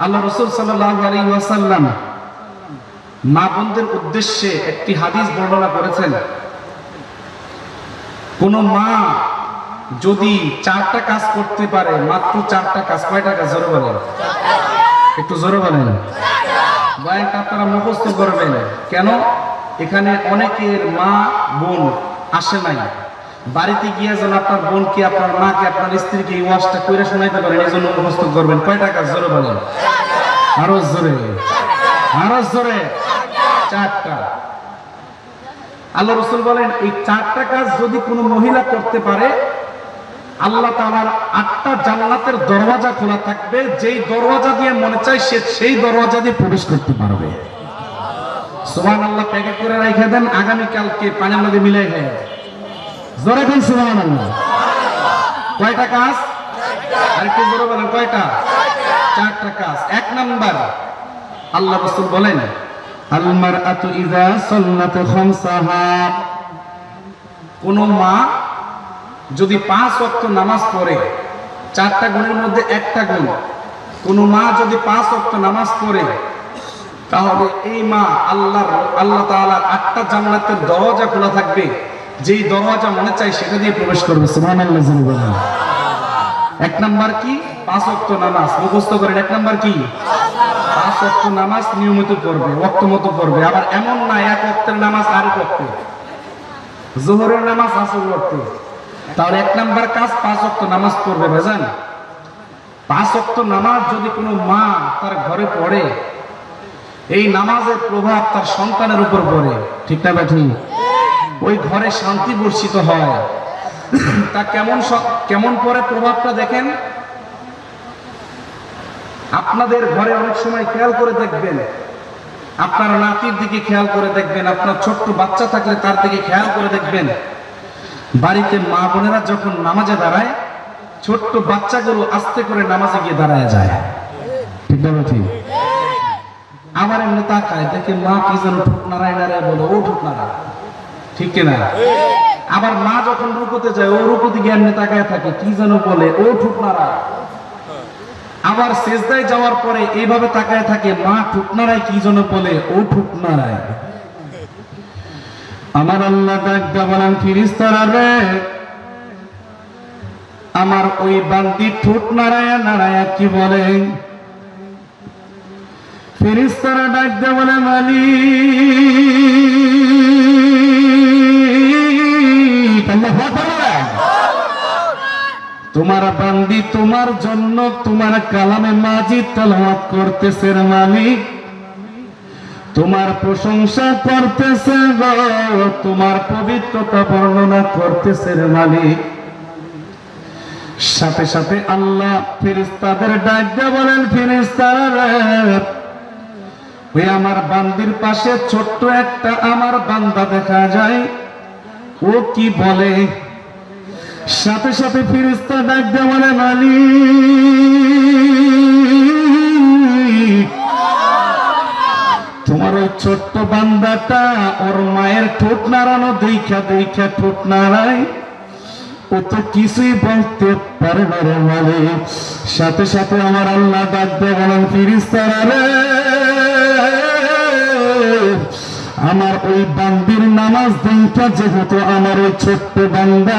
আল্লাহ রসুল ওয়াসাল্লাম মা বোনদের উদ্দেশ্যে একটি হাদিস বর্ণনা করেছেন। কোন মা যদি চারটা কাজ করতে পারে, মাত্র চারটা কাজ, কয়টা কাজ? জোরে বলেন। একটু জোরে বলেন। আপনারা মুখস্থ করবেন। কেন? এখানে অনেকের মা বোন আসে নাই। বাড়িতে গিয়ে যেন আপনার বোনকে, আপনার মাকে, আপনার স্ত্রীকে এই ওয়াজটা কইরা শোনাইতে পারেন, এই জন্য মুখস্থ করবেন। কয়টা কাজ জোরে বলেন। আরও জোরে। আরও জোরে। চারটা। আল্লাহ রসুল বলেন, এই চারটা কাজ যদি কোনো মহিলা করতে পারে, আল্লাহ তাআলার আটটা জান্নাতের দরওয়াজা খোলা থাকবে। যেই দরওয়াজা দিয়ে মনে চায় সে সেই দরওয়াজা দিয়ে প্রবেশ করতে পারবে। সুবহান আল্লাহ প্যাকেট করে রেখে দেন। আগামী কালকে পানির মধ্যে মিলে জোরে সুবহান আল্লাহ কয়টা কাজ? আরেকটু জোরে বলেন, কয়টা? চারটা কাজ। এক নাম্বার, আল্লাহ রাসূল বলেন, আল মারআতু ইযা সাল্লাত খামসাহা। কোন মা যদি পাঁচ ওয়াক্ত নামাজ পড়ে, চারটা গুণের মধ্যে একটা গুণ। কোন মা যদি পাঁচ ওয়াক্ত নামাজ পড়ে, তাহলে এই মা আল্লাহর, আল্লাহ তাআলার আটটা জান্নাতের দরজা খোলা থাকবে। যেই দরওয়াজা মনে চাই সেটা দিয়ে প্রবেশ করবে। এক নাম্বার কি? পাঁচ ওয়াক্ত নামাজ। মুখস্থ করেন। এক নাম্বার কি? পাঁচ ওয়াক্ত নামাজ নিয়মিত পড়বে, ওয়াক্ত মতো পড়বে। আবার এমন না, এক ওয়াক্তের নামাজ আরেক ওয়াক্তে। জোহরের নামাজ আসর ওয়াক্তে। তাহলে এক নাম্বার কাজ পাঁচ ওয়াক্ত নামাজ পড়বে ভেজান পাঁচ ওয়াক্ত নামাজ যদি কোনো মা তার ঘরে পড়ে, এই নামাজের প্রভাব তার সন্তানের উপর পড়ে। ঠিক না ব্যাঠি ওই ঘরে শান্তি বর্ষিত হয়। তা কেমন কেমন পরে প্রভাবটা দেখেন? আপনাদের ঘরে অনেক সময় খেয়াল করে দেখবেন। আপনার নাতির দিকে খেয়াল করে দেখবেন। আপনার ছোট্ট বাচ্চা থাকলে তার দিকে খেয়াল করে দেখবেন। বাড়িতে মা বোনেরা যখন নামাজে দাঁড়ায়, ছোট্ট বাচ্চাগুলো আস্তে করে নামাজে গিয়ে দাঁড়ায় যায়। আমার এমনি তাকায়, দেখে মা কি যেন নাড়ায় নাড়ায় বলে, ও ঠুক নাড়ায় ঠিক কিনা? আবার মা যখন রুকুতে যায়, ও রুকুতে গিয়ে এমনি তাকায় থাকে, কি যেন বলে, ও ঠুক নাড়ায় আবার সেজদায় যাওয়ার পরে এইভাবে তাকায় থাকে, মা ঠুক কি যেন বলে, ও ঠুক আমার আল্লাহ ডাকটা বলেন, ফিরিস্তারা রে, আমার ওই বান্দি ঠোঁট নাড়ায়া নাড়ায়া কি বলে? ফিরিস্তারা ডাকতে বলে, মালিক। তোমার বান্দি তোমার জন্য, তোমার কালামে মাজিদ তেলাওয়াত করতেছে মালিক তোমার প্রশংসা করতেছে তোমার পবিত্রতা বর্ণনা করতেছে মালিক সাথে সাথে আল্লাহ ফিরিস্তাদের ডাক দিয়ে বলেন, ফেরেশতারা, ওই আমার বান্দির পাশে ছোট্ট একটা আমার বান্দা দেখা যায়। ও কি বলে? সাথে সাথে ফেরেশতা ডাক বলে মালিক তোমার ওই ছোট্ট বান্দাটা ওর মায়ের ঠোঁট নাড়ানো দেখা দেখা ঠোঁট নাড়ায়। ও তো কিছুই বলতে পারে না রে মালিক। সাথে সাথে আমার আল্লাহ ডাক দিয়ে বলেন রে, আমার ওই বান্দির নামাজ দিনটা যেহেতু আমার ওই ছোট্ট বান্দা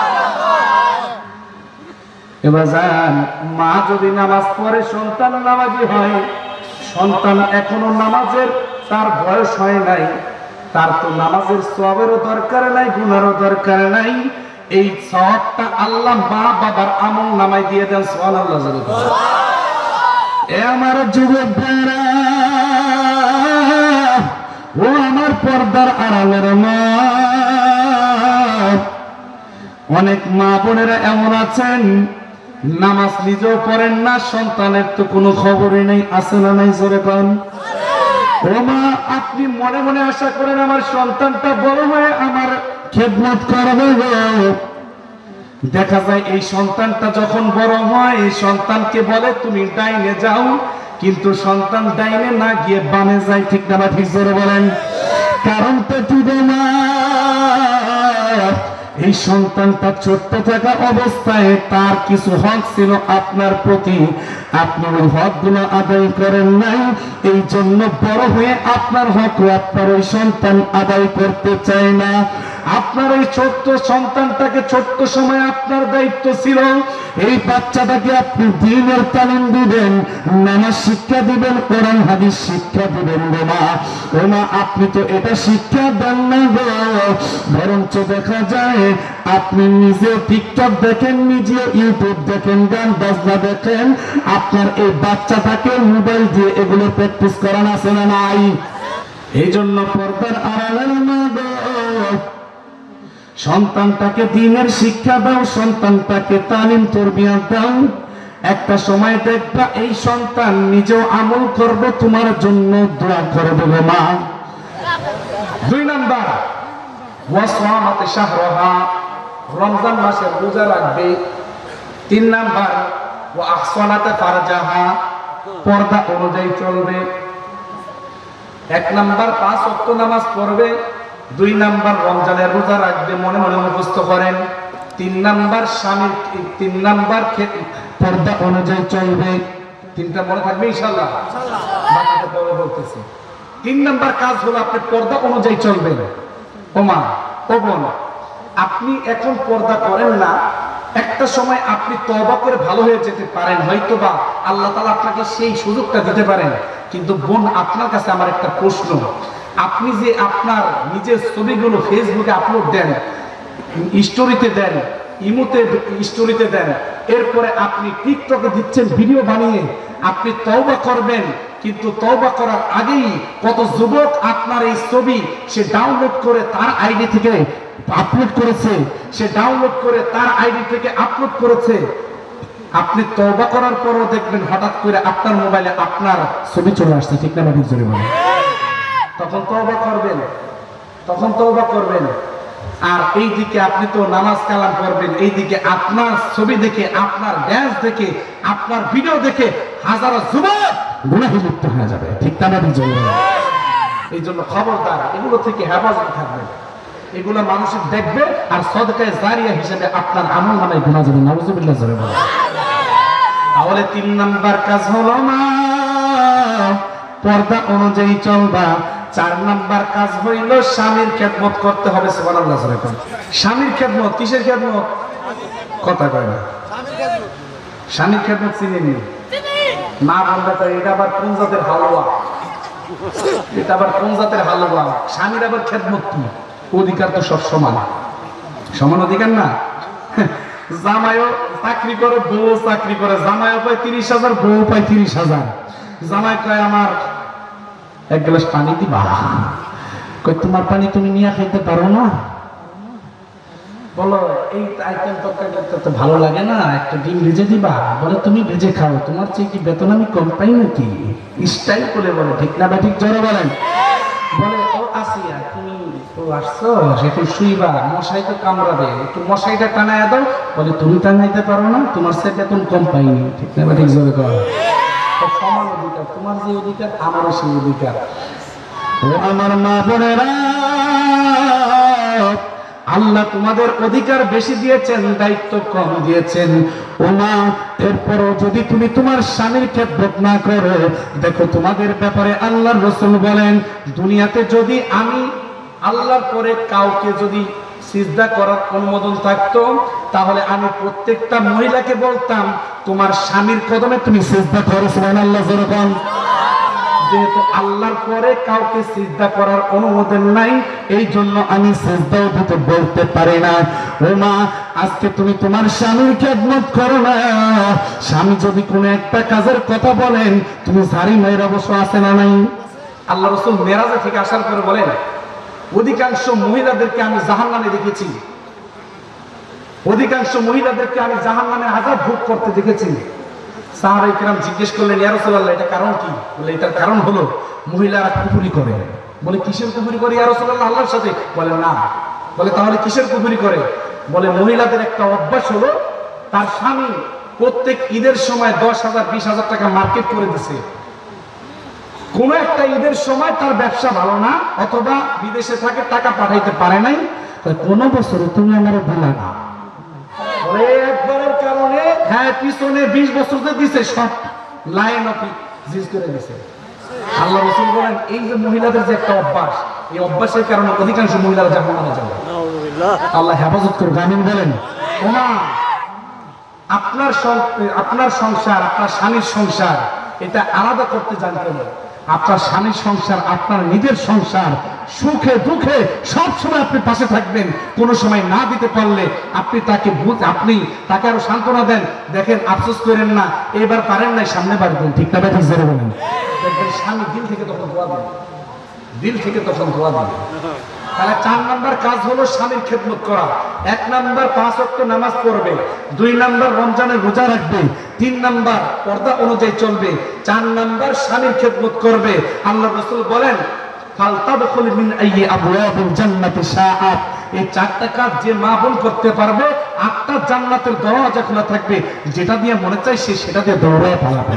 এবার যান। মা যদি নামাজ পড়ে, সন্তান নামাজি হয়। সন্তান এখনও নামাজের, তার বয়স হয় নাই। তার তো নামাজের সবেরও দরকার নাই, গুনারও দরকার নাই। এই সবটা আল্লাহ মা বাবার আমল নামাই দিয়ে দেন সোহান আল্লাহ এ আমার যুবক ও আমার পর্দার আড়ালের মা। অনেক মা বোনেরা এমন আছেন নামাজ নিজেও পড়েন না, সন্তানের তো কোনো খবরই নেই, আছে না নাই জোরে পান ও মা, আপনি মনে মনে আশা করেন আমার সন্তানটা বড় হয়ে আমার খেদমত করবে দেখা যায় এই সন্তানটা যখন বড় হয়, এই সন্তানকে বলে, তুমি ডাইনে যাও। কিন্তু সন্তান ডাইনে না গিয়ে বামে যায়, ঠিক না ঠিক জোরে বলেন? কারণ তো না এই সন্তানটা ছোট্ট থাকা অবস্থায় তার কিছু হক ছিল আপনার প্রতি। আপনি ওই হকগুলো আদায় করেন নাই। এই জন্য বড় হয়ে আপনার হক আপনার ওই সন্তান আদায় করতে চায় না। আপনার এই ছোট্ট সন্তানটাকে ছোট্ট সময় আপনার দায়িত্ব ছিল, এই বাচ্চাটাকে আপনি দিনের তালিম দিবেন নামাজ শিক্ষা দিবেন, কোরআন, হাদিস শিক্ষা দিবেন গো মা। ও মা, আপনি তো এটা শিক্ষা দেন না গো। বরঞ্চ দেখা যায়, আপনি নিজে টিকটক দেখেন নিজে ইউটিউব দেখেন, গান বাজনা দেখেন, আপনার এই বাচ্চাটাকে মোবাইল দিয়ে এগুলো প্র্যাকটিস করান আছে না নাই? এই জন্য পর্দার আড়ালের মা সন্তানটাকে দিনের শিক্ষা দাও, সন্তানটাকে তালিম তরবিয়া দাও। একটা সময় দেখবা এই সন্তান নিজেও আমল করবে, তোমার জন্য দোয়া করবে মা। দুই নাম্বার, ওয়াসওয়ামাতে শাহরহা। রমজান মাসে রোজা রাখবে। তিন নাম্বার ও আহসানাতে ফারজাহা। পর্দা অনুযায়ী চলবে। এক নাম্বার, পাঁচ অক্ট নামাজ পড়বে। দুই নাম্বার রমজানের রোজা রাখবে মনে মনে মুখস্থ করেন। তিন নাম্বার স্বামীর তিন নাম্বার পর্দা অনুযায়ী চলবে। তিনটা মনে থাকবে ইনশাল্লাহ বলতেছি। তিন নাম্বার কাজ হলো আপনি পর্দা অনুযায়ী চলবেন। ওমা ও বোন আপনি এখন পর্দা করেন না। একটা সময় আপনি তবা করে ভালো হয়ে যেতে পারেন হয়তো বা আল্লাহ তালা আপনাকে সেই সুযোগটা দিতে পারেন। কিন্তু বোন আপনার কাছে আমার একটা প্রশ্ন। আপনি যে আপনার নিজের ছবিগুলো ফেসবুকে আপলোড দেন স্টোরিতে দেন ইমোতে স্টোরিতে দেন, এরপরে আপনি টিকটকে দিচ্ছেন ভিডিও বানিয়ে, আপনি তওবা করবেন, কিন্তু তওবা করার আগেই কত যুবক আপনার এই ছবি সে ডাউনলোড করে তার আইডি থেকে আপলোড করেছে, সে ডাউনলোড করে তার আইডি থেকে আপলোড করেছে। আপনি তওবা করার পরও দেখবেন হঠাৎ করে আপনার মোবাইলে আপনার ছবি চলে আসছে, ঠিক না জোরে বলে তখন তওবা করবেন। তখন তওবা করবেন। আর এই দিকে আপনি তো নামাজ কালাম করবেন এই দিকে আপনার ছবি দেখে, আপনার ড্যান্স দেখে, আপনার ভিডিও দেখে হাজারো যুবক গুনাহি লিপ্ত হয়ে যাবে। ঠিক না ঠিক এই জন্য খবরদার, এগুলো থেকে হেফাজত থাকবে এগুলো মানুষের দেখবে আর সদকায় জারিয়া হিসেবে আপনার আমল নামায় গুণা যাবে নাউজুবিল্লাহ জোরে বলে তাহলে তিন নাম্বার কাজ হলো না পর্দা অনুযায়ী চলবা চার নাম্বার কাজ হইল স্বামীর খেদমত করতে হবে স্বামীর খেদমত, কিসের খেদমত? কথা কয় না। স্বামীর খেদমত চিনি নি? না বলতে তো এটা আবার কোন জাতের হালুয়া? এটা আবার কোন জাতের হালুয়া? স্বামীর আবার খেদমত কি? অধিকার তো সব সমান। সমান অধিকার না? জামাইও চাকরি করে, বউ চাকরি করে। জামাইও পায় তিরিশ হাজার, বউ পায় তিরিশ হাজার। জামাই কয়, আমার এক গ্লাস পানি দিবা? কই, তোমার পানি তুমি নিয়ে খাইতে পারো না? বলো, এই আইটেম তরকারিটা তো ভালো লাগে না, একটা ডিম ভেজে দিবা। বলে, তুমি ভেজে খাও, তোমার চেয়ে কি বেতন আমি কম পাই নাকি? স্টাইল করে বলে, ঠিক না বা ঠিক? জোরে বলেন। বলে, ও আসিয়া, তুমি তো আসছো এখন শুইবা, মশাই তো কামড়াবে, একটু মশাইটা টানায় দাও। বলে, তুমি টানাইতে পারো না, তোমার সে বেতন কম পাইনি, ঠিক না বা ঠিক? জোরে কর সমান অধিকার। তোমার যে অধিকার, আমারও সেই অধিকার। আমার মা বোনেরা, আল্লাহ তোমাদের অধিকার বেশি দিয়েছেন, দায়িত্ব কম দিয়েছেন। ও মা, এরপরও যদি তুমি তোমার স্বামীর খেদমত না করো, দেখো তোমাদের ব্যাপারে আল্লাহর রসুল বলেন, দুনিয়াতে যদি আমি আল্লাহর পরে কাউকে যদি সিজদা করার অনুমোদন থাকতো, তাহলে আমি প্রত্যেকটা মহিলাকে বলতাম, তোমার স্বামীর কদমে তুমি সিজদা করো, সুবহানাল্লাহ যেরকম যেহেতু আল্লাহর পরে কাউকে সিজদা করার অনুমোদন নাই, এই জন্য আমি সিজদাও দিতে বলতে পারি না। ও মা, আজকে তুমি তোমার স্বামীর খেদমত করো না। স্বামী যদি কোনো একটা কাজের কথা বলেন, তুমি সারি মেয়ের অবশ্য আছে না নাই? আল্লাহ রসুল মেরাজে থেকে আসার পরে বলেন অধিকাংশ মহিলাদেরকে আমি জাহান্নামে দেখেছি। অধিকাংশ মহিলাদেরকে আমি জাহান নামে আজাদ ভোগ করতে দেখেছি। সাহাবাই কিরাম জিজ্ঞেস করলেন, ইয়া এটা কারণ কি? বলে, এটার কারণ হলো মহিলারা কুপুরি করে। বলে, কিসের কুপুরি করে ইয়া রাসূলুল্লাহ আল্লাহর সাথে? বলে, না। বলে, তাহলে কিসের কুপুরি করে? বলে, মহিলাদের একটা অভ্যাস হলো, তার স্বামী প্রত্যেক ঈদের সময় দশ হাজার, বিশ হাজার টাকা মার্কেট করে দিছে। কোন একটা ঈদের সময় তার ব্যবসা ভালো না, অথবা বিদেশে থাকে, টাকা পাঠাইতে পারে নাই। কোনো বছর তুমি আমার দিলা না। হ্যাঁ পিছনে বিশ বছর যে দিছে, সব লাইন করে দিছে। আল্লাহ এই যে মহিলাদের যে একটা অভ্যাস, এই অভ্যাসের কারণে অধিকাংশ আল্লাহ হেফাজত আপনার আপনার সংসার, আপনার স্বামীর সংসার, এটা আলাদা করতে জানতেন আপনার স্বামীর সংসার, আপনার নিজের সংসার, সুখে দুঃখে সব সময় আপনি পাশে থাকবেন। কোনো সময় না দিতে পারলে আপনি তাকে আপনি তাকে আরও সান্ত্বনা দেন। দেখেন, আফসোস করেন না, এবার পারেন নাই, সামনে পারবেন ঠিক না ব্যাপার দেখবেন, স্বামী দিল থেকে তখন দোয়া। দেন দিল থেকে তখন দোয়া। দেন তাহলে চার নাম্বার কাজ হলো স্বামীর খেদমত করা। এক নাম্বার পাঁচ অক্ট নামাজ পড়বে, দুই নাম্বার রমজানের রোজা রাখবে, তিন নাম্বার পর্দা অনুযায়ী চলবে, চার নাম্বার স্বামীর খেদমত করবে। আল্লাহ রসুল বলেন এই যেটা দিয়ে মনে চাই সেটা দিয়ে দৌড়ায় পালাবে।